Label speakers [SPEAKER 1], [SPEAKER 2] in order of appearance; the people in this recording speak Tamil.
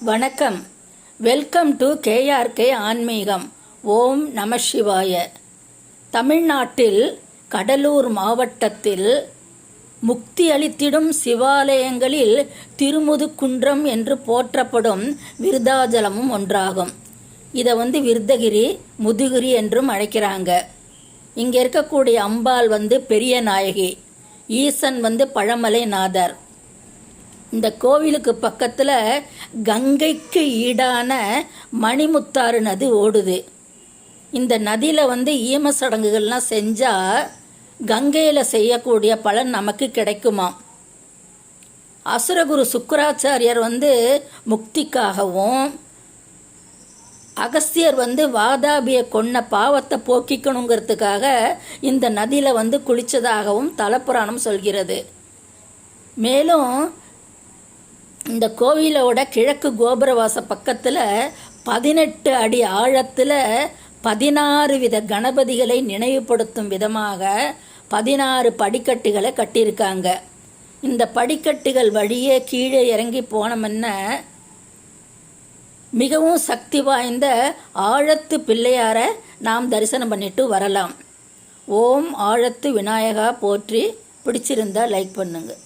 [SPEAKER 1] வணக்கம். வெல்கம் டு கேஆர்கே ஆன்மீகம். ஓம் நம சிவாய. தமிழ்நாட்டில் கடலூர் மாவட்டத்தில் முக்தி அளித்திடும் சிவாலயங்களில் திருமுதுக்குன்றம் என்று போற்றப்படும் விருதாஜலமும் ஒன்றாகும். இதை வந்து விருதகிரி முதுகிரி என்றும் அழைக்கிறாங்க. இங்கே இருக்கக்கூடிய அம்பாள் வந்து பெரிய நாயகி. ஈசன் வந்து பழமலை நாதர் இந்த கோவிலுக்கு பக்கத்தில் கங்கைக்கு ஈடான மணிமுத்தாறு நதி ஓடுது. இந்த நதியில் வந்து ஈம சடங்குகள்லாம் செஞ்சால் கங்கையில் செய்யக்கூடிய பலன் நமக்கு கிடைக்குமாம் அசுரகுரு சுக்கராச்சாரியர் வந்து முக்திக்காகவும் அகஸ்தியர் வந்து வாதாபியை கொன்ன பாவத்தை போக்கிக்கணுங்கிறதுக்காக இந்த நதியில் வந்து குளித்ததாகவும் தலப்புராணம் சொல்கிறது. மேலும் இந்த கோவிலோட கிழக்கு கோபுரவாச பக்கத்தில் பதினெட்டு அடி ஆழத்தில் பதினாறு வித கணபதிகளை நினைவுபடுத்தும் விதமாக பதினாறு படிக்கட்டுகளை கட்டியிருக்காங்க. இந்த படிக்கட்டுகள் வழியே கீழே இறங்கி போனோம்னா மிகவும் சக்தி வாய்ந்த ஆழத்து பிள்ளையாரை நாம் தரிசனம் பண்ணிட்டு வரலாம். ஓம் ஆழத்து விநாயகா போற்றி பிடிச்சிருந்தா லைக் பண்ணுங்கள்